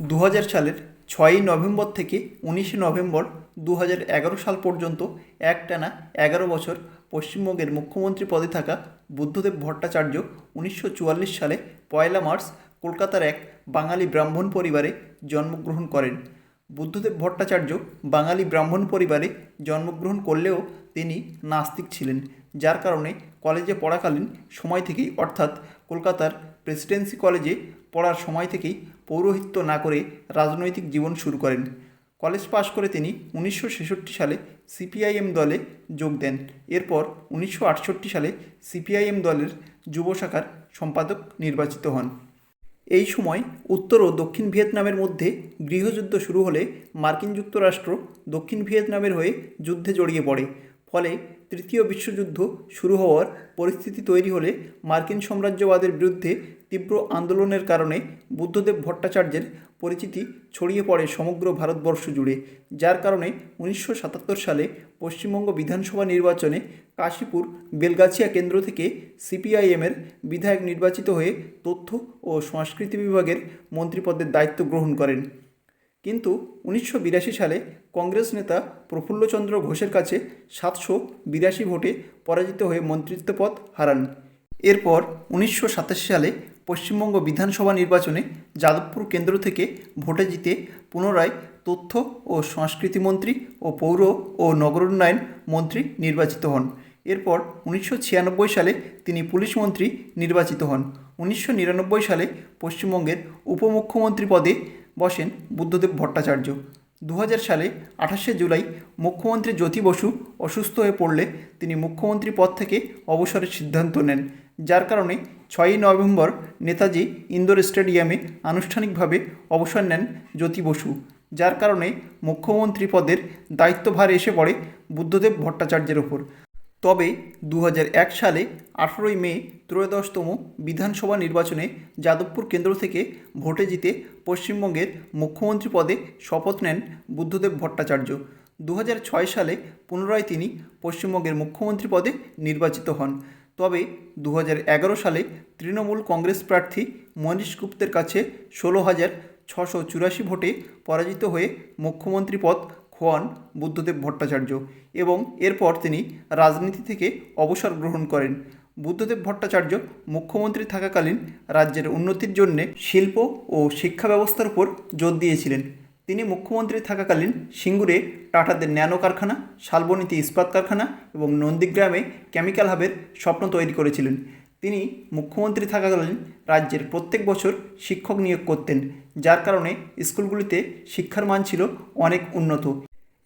দু হাজার সালের ছয়ই নভেম্বর থেকে উনিশে নভেম্বর দু সাল পর্যন্ত একটানা এগারো বছর পশ্চিমবঙ্গের মুখ্যমন্ত্রী পদে থাকা বুদ্ধদেব ভট্টাচার্য উনিশশো চুয়াল্লিশ সালে পয়লা মার্চ কলকাতার এক বাঙালি ব্রাহ্মণ পরিবারে জন্মগ্রহণ করেন। বুদ্ধদেব ভট্টাচার্য বাঙালি ব্রাহ্মণ পরিবারে জন্মগ্রহণ করলেও তিনি নাস্তিক ছিলেন। যার কারণে কলেজে পড়াকালীন সময় থেকেই, অর্থাৎ কলকাতার প্রেসিডেন্সি কলেজে পড়ার সময় থেকেই পৌরোহিত্য না করে রাজনৈতিক জীবন শুরু করেন। কলেজ পাশ করে তিনি উনিশশো ছেষট্টি সালে সিপিআইএম দলে যোগ দেন। এরপর উনিশশো আটষট্টি সালে সিপিআইএম দলের যুব শাখার সম্পাদক নির্বাচিত হন। এই সময় উত্তর ও দক্ষিণ ভিয়েতনামের মধ্যে গৃহযুদ্ধ শুরু হলে মার্কিন যুক্তরাষ্ট্র দক্ষিণ ভিয়েতনামের হয়ে যুদ্ধে জড়িয়ে পড়ে। ফলে তৃতীয় বিশ্বযুদ্ধ শুরু হওয়ার পরিস্থিতি তৈরি হলে মার্কিন সাম্রাজ্যবাদের বিরুদ্ধে তীব্র আন্দোলনের কারণে বুদ্ধদেব ভট্টাচার্যের পরিচিতি ছড়িয়ে পড়ে সমগ্র ভারতবর্ষ জুড়ে, যার কারণে উনিশশো সাতাত্তর সালে পশ্চিমবঙ্গ বিধানসভা নির্বাচনে কাশীপুর বেলগাছিয়া কেন্দ্র থেকে সিপিআইএমের বিধায়ক নির্বাচিত হয়ে তথ্য ও সংস্কৃতি বিভাগের মন্ত্রীপদের দায়িত্ব গ্রহণ করেন। কিন্তু উনিশশো বিরাশি সালে কংগ্রেস নেতা প্রফুল্লচন্দ্র ঘোষের কাছে সাতশো বিরাশি ভোটে পরাজিত হয়ে মন্ত্রিত্ব পদ হারান। এরপর উনিশশো সাতাশি সালে পশ্চিমবঙ্গ বিধানসভা নির্বাচনে যাদবপুর কেন্দ্র থেকে ভোটে জিতে পুনরায় তথ্য ও সংস্কৃতি মন্ত্রী ও পৌর ও নগরোন্নয়ন মন্ত্রী নির্বাচিত হন। এরপর উনিশশো ছিয়ানব্বই সালে তিনি পুলিশ মন্ত্রী নির্বাচিত হন। উনিশশো নিরানব্বই সালে পশ্চিমবঙ্গের উপমুখ্যমন্ত্রী পদে বসেন বুদ্ধদেব ভট্টাচার্য। দু হাজার সালে আঠাশে জুলাই মুখ্যমন্ত্রী জ্যোতি বসু অসুস্থ হয়ে পড়লে তিনি মুখ্যমন্ত্রী পদ থেকে অবসরের সিদ্ধান্ত নেন, যার কারণে ছয়ই নভেম্বর নেতাজি ইন্দোর স্টেডিয়ামে আনুষ্ঠানিকভাবে অবসর নেন জ্যোতি বসু, যার কারণে মুখ্যমন্ত্রী পদের দায়িত্বভার এসে পড়ে বুদ্ধদেব ভট্টাচার্যের ওপর। তবে দু হাজার এক সালে আঠেরোই মে ত্রয়োদশতম বিধানসভা নির্বাচনে যাদবপুর কেন্দ্র থেকে ভোটে জিতে পশ্চিমবঙ্গের মুখ্যমন্ত্রী পদে শপথ নেন বুদ্ধদেব ভট্টাচার্য। দু হাজার ছয় সালে পুনরায় তিনি পশ্চিমবঙ্গের মুখ্যমন্ত্রী পদে নির্বাচিত হন। তবে দু হাজার এগারো সালে তৃণমূল কংগ্রেস প্রার্থী মনীশ গুপ্তের কাছে ষোলো হাজার ছশো চুরাশি ভোটে পরাজিত হয়ে মুখ্যমন্ত্রী পদ খোয়ান বুদ্ধদেব ভট্টাচার্য এবং এরপর তিনি রাজনীতি থেকে অবসর গ্রহণ করেন। বুদ্ধদেব ভট্টাচার্য মুখ্যমন্ত্রী থাকাকালীন রাজ্যের উন্নতির জন্যে শিল্প ও শিক্ষা ব্যবস্থার উপর জোর দিয়েছিলেন। তিনি মুখ্যমন্ত্রী থাকাকালীন সিঙ্গুরে টাটাদের ন্যানো কারখানা, শালবনীতে ইস্পাত কারখানা এবং নন্দীগ্রামে কেমিক্যাল হাবের স্বপ্ন তৈরি করেছিলেন। তিনি মুখ্যমন্ত্রী থাকাকালীন রাজ্যের প্রত্যেক বছর শিক্ষক নিয়োগ করতেন, যার কারণে স্কুলগুলিতে শিক্ষার মান ছিল অনেক উন্নত।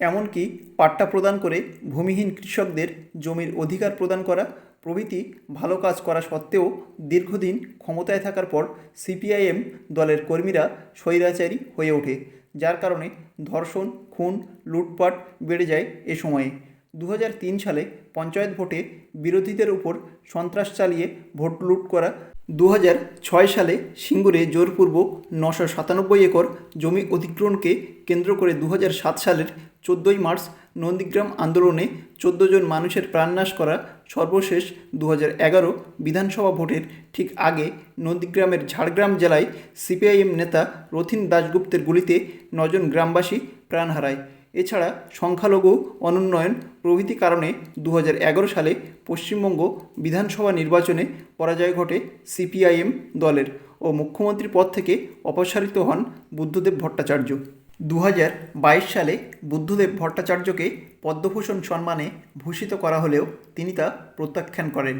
এমনকি পাট্টা প্রদান করে ভূমিহীন কৃষকদের জমির অধিকার প্রদান করা প্রভৃতি ভালো কাজ করা সত্ত্বেও দীর্ঘদিন ক্ষমতায় থাকার পর সিপিআইএম দলের কর্মীরা স্বৈরাচারী হয়ে ওঠে, যার কারণে ধর্ষণ, খুন, লুটপাট বেড়ে যায় এ সময়ে। দু হাজার তিন সালে পঞ্চায়েত ভোটে বিরোধীদের উপর সন্ত্রাস চালিয়ে ভোট লুট করা দু সালে সিঙ্গুরে জোরপূর্বক নশো সাতানব্বই একর জমি অধিগ্রহণকে কেন্দ্র করে দু সালের চোদ্দোই মার্চ নন্দীগ্রাম আন্দোলনে চোদ্দ জন মানুষের প্রাণনাশ করা সর্বশেষ দু এগারো বিধানসভা ভোটের ঠিক আগে নন্দীগ্রামের ঝাড়গ্রাম জেলায় সিপিআইএম নেতা রথিন দাশগুপ্তের গুলিতে নজন গ্রামবাসী প্রাণ হারায়। এছাড়া সংখ্যালঘু অনুন্নয়ন প্রভৃতি কারণে দু হাজার এগারো সালে পশ্চিমবঙ্গ বিধানসভা নির্বাচনে পরাজয় ঘটে সিপিআইএম দলের ও মুখ্যমন্ত্রী পদ থেকে অপসারিত হন বুদ্ধদেব ভট্টাচার্য। দু হাজার বাইশ সালে বুদ্ধদেব ভট্টাচার্যকে পদ্মভূষণ সম্মানে ভূষিত করা হলেও তিনি তা প্রত্যাখ্যান করেন।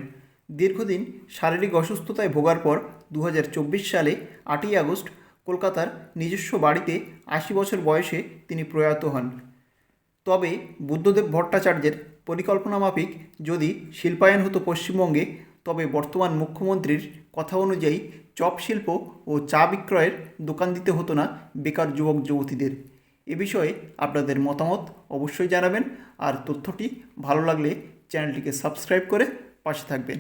দীর্ঘদিন শারীরিক অসুস্থতায় ভোগার পর দু হাজার চব্বিশ সালে আটই আগস্ট কলকাতার নিজস্ব বাড়িতে আশি বছর বয়সে তিনি প্রয়াত হন। তবে বুদ্ধদেব ভট্টাচার্যের পরিকল্পনা মাফিক যদি শিল্পায়ন হতো পশ্চিমবঙ্গে, তবে বর্তমান মুখ্যমন্ত্রীর কথা অনুযায়ী চপ শিল্প ও চা বিক্রয়ের দোকান দিতে হতো না বেকার যুবক যুবতীদের। এ বিষয়ে আপনাদের মতামত অবশ্যই জানাবেন। আর তথ্যটি ভালো লাগলে চ্যানেলটিকে সাবস্ক্রাইব করে পাশে থাকবেন।